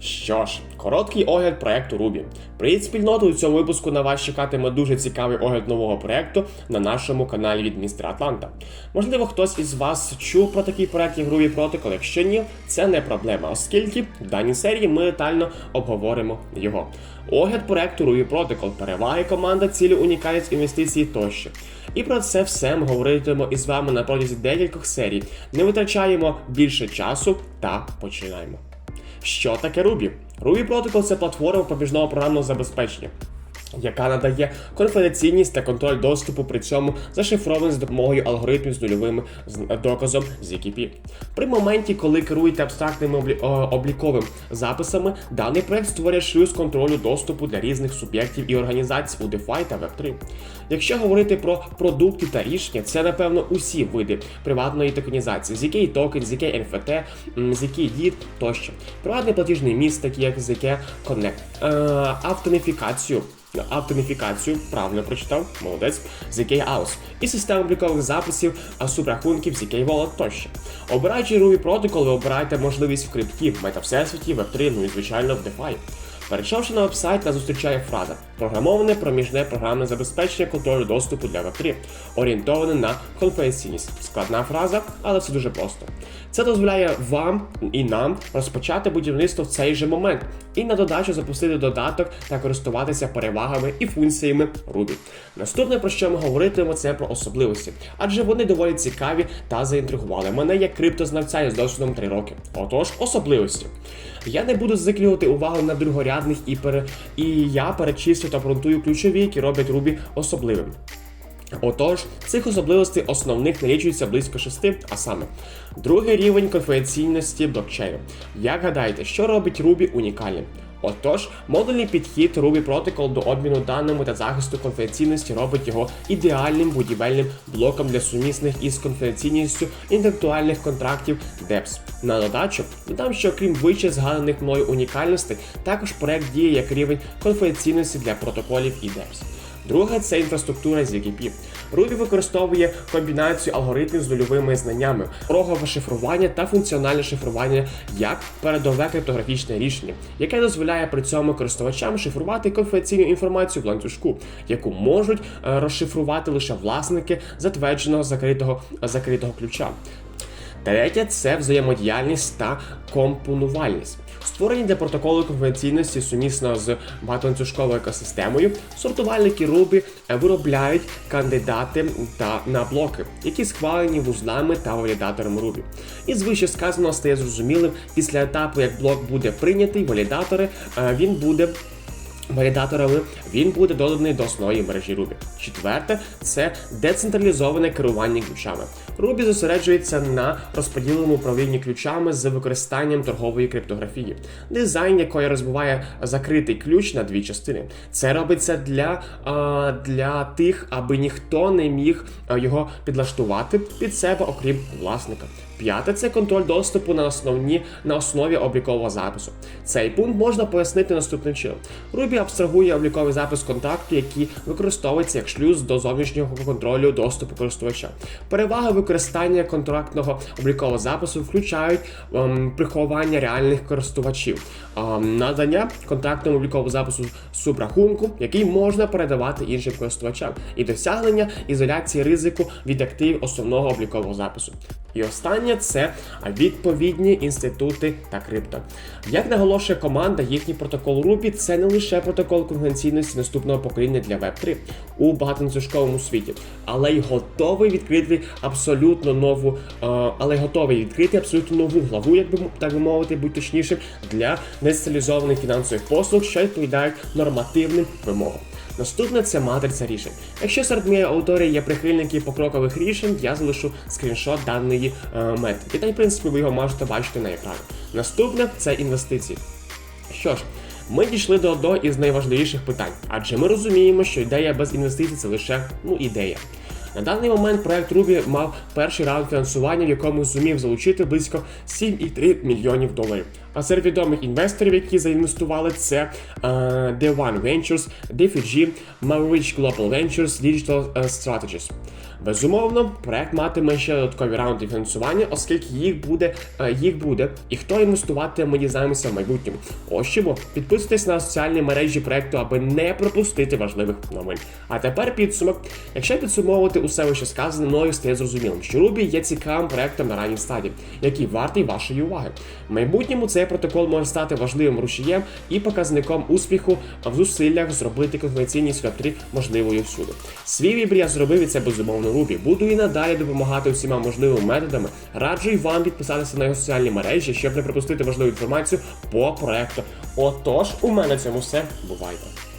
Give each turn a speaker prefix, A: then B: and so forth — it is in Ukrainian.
A: Що ж, короткий огляд проекту Ruby. Привіт, спільноту! У цьому випуску на вас чекатиме дуже цікавий огляд нового проекту на нашому каналі від містера Атланта. Можливо, хтось із вас чув про такий проект, як Ruby Protocol. Якщо ні, це не проблема, оскільки в даній серії ми детально обговоримо його. Огляд проекту Ruby Protocol, переваги команда, цілі, унікальність інвестиції тощо. І про це все ми говоритимемо із вами на протязі декількох серій. Не витрачаємо більше часу та починаємо. Що таке Ruby? Ruby Protocol – це платформа побіжного програмного забезпечення. Яка надає конфіденційність та контроль доступу, при цьому зашифрований з допомогою алгоритмів з нульовим з- доказом ZKP. При моменті, коли керуєте абстрактними облі- обліковим записами, даний проект створює шлюз контролю доступу для різних суб'єктів і організацій у DeFi та Web3. Якщо говорити про продукти та рішення, це напевно усі види приватної токенізації, ZK токен, ZK NFT, ZK DIT тощо. Приватний платіжний міст, такі як ZK Connect, е, Автоміфікацію, правильно прочитав, молодець, ZK House і систему облікових записів, а субрахунків ZK Wallet тощо. Обираючи Ruby Protocol, ви обираєте можливість в крипті, метавсесвіті, Web3, ну і звичайно в DeFi. Перейшовши на веб-сайт, нас зустрічає фраза програмоване проміжне програмне забезпечення контролю доступу для Web3, орієнтоване на конфіденційність. Складна фраза, але все дуже просто. Це дозволяє вам і нам розпочати будівництво в цей же момент і на додачу запустити додаток та користуватися перевагами і функціями Ruby. Наступне, про що ми говоритимемо, це про особливості, адже вони доволі цікаві та заінтригували мене як криптознавця із досвідом 3 роки. Отож, особливості. Я не буду зациклювати увагу на другорядних і пере... і я перечислю та обґрунтую ключові, які роблять Рубі особливим. Отож, цих особливостей основних налічується близько шести, а саме другий рівень конфіденційності блокчейну. Як гадаєте, що робить Рубі унікальним? Отож, модульний підхід Ruby Protocol до обміну даними та захисту конфіденційності робить його ідеальним будівельним блоком для сумісних із конфіденційністю інтелектуальних контрактів DEPS. На додачу додам, що крім вище згаданих мною унікальностей, також проект діє як рівень конфіденційності для протоколів і DEPS. Друге це інфраструктура ZKP. Ruby використовує комбінацію алгоритмів з нульовими знаннями, рогове шифрування та функціональне шифрування як передове криптографічне рішення, яке дозволяє при цьому користувачам шифрувати конфіденційну інформацію в ланцюжку, яку можуть е, розшифрувати лише власники затвердженого закритого, закритого ключа. Третє це взаємодіяльність та компонувальність. Створені для протоколу конфіденційності сумісно з багатоланцюжковою екосистемою, сортувальники Ruby виробляють кандидати та на блоки, які схвалені вузлами та валідаторами Ruby. І з вище сказаного стає зрозумілим, після етапу, як блок буде прийнятий, валідатори, е, він буде валідаторами, він буде доданий до основної мережі Ruby. Четверте це децентралізоване керування ключами. Ruby зосереджується на розподіленому управлінні ключами з використанням торгової криптографії, дизайн якої розбиває закритий ключ на дві частини. Це робиться для, для тих, аби ніхто не міг його підлаштувати під себе, окрім власника. П'яте це контроль доступу на основні на основі облікового запису. Цей пункт можна пояснити наступним чином. Ruby абстрагує обліковий запис контакту, який використовується як шлюз до зовнішнього контролю доступу користувача. Переваги використання контрактного облікового запису включають ем, приховання реальних користувачів, ем, надання контактному облікового запису субрахунку, який можна передавати іншим користувачам, і досягнення ізоляції ризику від активів основного облікового запису. І останнє це відповідні інститути та крипто. Як наголошує команда, їхній протокол Ruby це не лише протокол конвенційності наступного покоління для Web3 у багатонацюжковому світі, але й готовий відкрити абсолютно нову, е, але готовий відкрити абсолютно нову главу, як би м- так би мовити, будь точнішим, для децентралізованих фінансових послуг, що відповідають нормативним вимогам. Наступне це матриця рішень. Якщо серед моєї аудиторії є прихильники покрокових рішень, я залишу скріншот даної е, метрики. Та й в принципі ви його можете бачити на екрані. Наступне це інвестиції. Що ж, ми дійшли до одного із найважливіших питань, адже ми розуміємо, що ідея без інвестицій це лише ну ідея. На даний момент проект Рубі мав перший раунд фінансування, в якому зумів залучити близько 7,3 мільйонів доларів. А серед відомих інвесторів, які заінвестували, це uh, The One Ventures, DFG, Maverick Global Ventures, Digital е, Strategies. Безумовно, проект матиме ще додаткові раунди фінансування, оскільки їх буде, е, їх буде, і хто інвестуватиме, ми дізнаємося в майбутньому. Ось чому підписуйтесь на соціальні мережі проекту, аби не пропустити важливих новин. А тепер підсумок. Якщо підсумовувати усе вище сказане, мною стає зрозумілим, що Ruby є цікавим проектом на ранній стадії, який вартий вашої уваги. В майбутньому цей протокол може стати важливим рушієм і показником успіху в зусиллях зробити конфіденційність Web3 можливою всюди. Свій вибір я зробив і це безумовно Ruby. Буду і надалі допомагати усіма можливими методами. Раджу й вам підписатися на його соціальні мережі, щоб не пропустити важливу інформацію по проекту. Отож, у мене на цьому все. Бувайте!